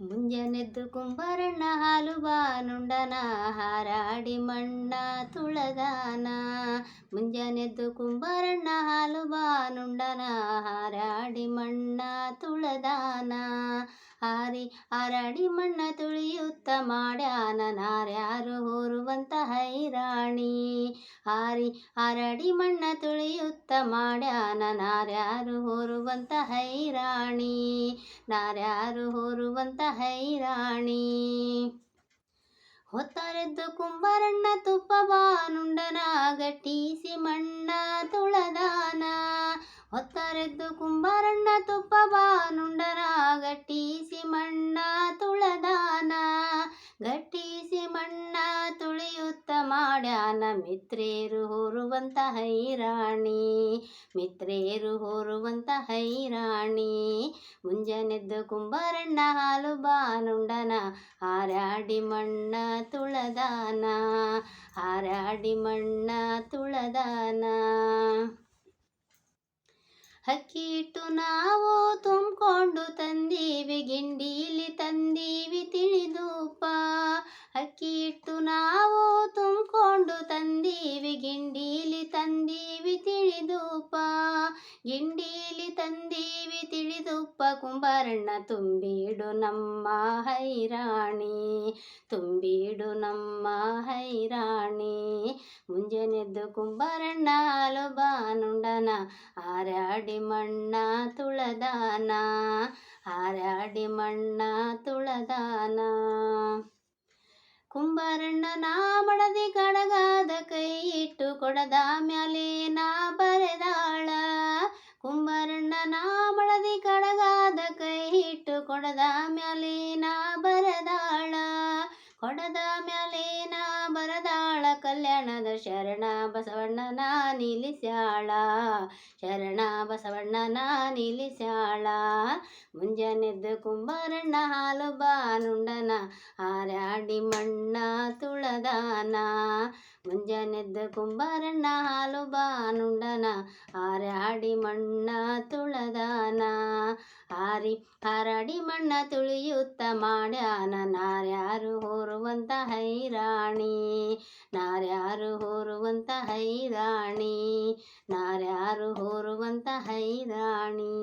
ಮುಂಜಾನೆದ್ದು ಕುಂಬಾರಣ್ಣ ಹಾಲು ಬಾನುಂಡನ ಹಾರಾಡಿ ಮಣ್ಣ ತುಳದಾನ ಮುಂಜಾನೆದ್ದು ಕುಂಬಾರಣ್ಣ ಹಾಲು ಬಾನುಂಡನ ಹಾರಾಡಿ ಮಣ್ಣ ತುಳದಾನ ಹಾರಿ ಹಾರಾಡಿ ಮಣ್ಣ ತುಳಿಯುತ್ತ ಮಾಡ್ಯಾನ ನಾರ್ಯಾರು ಹೊರುವಂತ ಹೈರಾಣಿ. ಹಾರಿ ಹಾರಾಡಿ ಮಣ್ಣ ತುಳಿಯುತ್ತ ಮಾಡ್ಯಾನ ನಾರ್ಯಾರು ಹೊರುವಂತ ಹೈರಾಣಿ. ನಾರ್ಯಾರು ಹೊರುವಂತ ಹೈರಾಣಿ. ಹೊತ್ತರೆದ್ದು ಕುಂಬರಣ್ಣ ತುಪ್ಪ ಬಾನುಂಡನ ಗಟ್ಟಿಸಿ ಮಣ್ಣ ತುಳದಾನ. ಹೊತ್ತರೆದ್ದು ಕುಂಬಾರಣ್ಣ ತುಪ್ಪ ಬಾನುಂಡನ ಗಟ್ಟಿಸಿ ಮಣ್ಣ ತುಳದಾನ. ಗಟ್ಟಿಸಿ ಮಣ್ಣ ತುಳಿಯುತ್ತ ಮಾಡ್ಯಾನ ಮಿತ್ರೇರು ಹೊರುವಂತ ಹೈರಾಣಿ. ಮಿತ್ರೇರು ಹೊರುವಂತ ಹೈರಾಣಿ. ಮುಂಜಾನೆದ್ದು ಕುಂಬಾರಣ್ಣ ಹಾಲು ಬಾನುಂಡನ. ಹಾರಾಡಿ ಮಣ್ಣ ತುಳದಾನ. ಹಾರಾಡಿ ಮಣ್ಣ ತುಳದಾನ. ಅಕ್ಕಿ ಇಟ್ಟು ನಾವು ತುಂಬಿಕೊಂಡು ತಂದೀವಿ, ಗಿಂಡೀಲಿ ತಂದೀವಿ ತಿಳಿದೂಪ. ಅಕ್ಕಿ ಇಟ್ಟು ನಾವು ತುಂಬಿಕೊಂಡು ತಂದೀವಿ, ಗಿಂಡೀಲಿ ತಂದೀವಿ ತಿಳಿದೂಪ. ಗಿಂಡೀಲಿ ತಂದೀವಿ ತಿಳಿದುಪ್ಪ ಕುಂಬಾರಣ್ಣ ತುಂಬಿಡು ನಮ್ಮ ಹೈರಾಣಿ, ತುಂಬಿಡು ನಮ್ಮ ಹೈರಾಣಿ. ಮುಂಜಾನೆದ್ದು ಕುಂಬಾರಣ್ಣ ಹಾಲು ಬಾನುಂಡನ ಆರಾಡಿ ಮಣ್ಣ ತುಳದಾನ ಆರಾಡಿ ಮಣ್ಣ ತುಳದಾನ. ನಾ ಮಡದಿ ಕಡಗಾದ ಕೈ ಇಟ್ಟು ಕೊಡದ ಮ್ಯಾಲೆ ನಾ ಬರೆದಾಳ. ಕುಂಬಾರಣ್ಣ ಬಳದಿ ಕಡಗಾದ ಕೈ ಇಟ್ಟು ಕೊಡದ ಮ್ಯಾಲಿನ ಬರದಾಳ. ಕೊಡದ ಮ್ಯಾಲೆ ಕಲ್ಯಾಣದ ಶರಣ ಬಸವಣ್ಣನ ನಿಲ್ಲಿಸ್ಯಾಳ. ಶರಣ ಬಸವಣ್ಣನ ನಿಲ್ಲಿಸ್ಯಾಳ. ಮುಂಜಾನೆದ್ದು ಕುಂಬಾರಣ್ಣ ಹಾಲು ಬಾನುಂಡನ ಹಾರಾಡಿ ಮಣ್ಣ ತುಳದಾನ. ಮುಂಜಾನೆದ್ದು ಕುಂಬಾರಣ್ಣ ಹಾಲು ಬಾನುಂಡನ ಹಾರಾಡಿ ಮಣ್ಣ ತುಳದಾನ. ಹಾರಿ, ಹಾರಾಡಿ ಮಣ್ಣ ತುಳಿಯುತ್ತ ಮಾಡ್ಯಾನ. ನಾರ್ಯಾರು ಹೋರುವಂತ ಹೈರಾಣಿ. ನಾರ್ಯಾರು ಹೋರುವಂತ ಹೈರಾಣಿ ನಾರ್ಯಾರು ಹೋರುವಂತ ಹೈರಾಣಿ.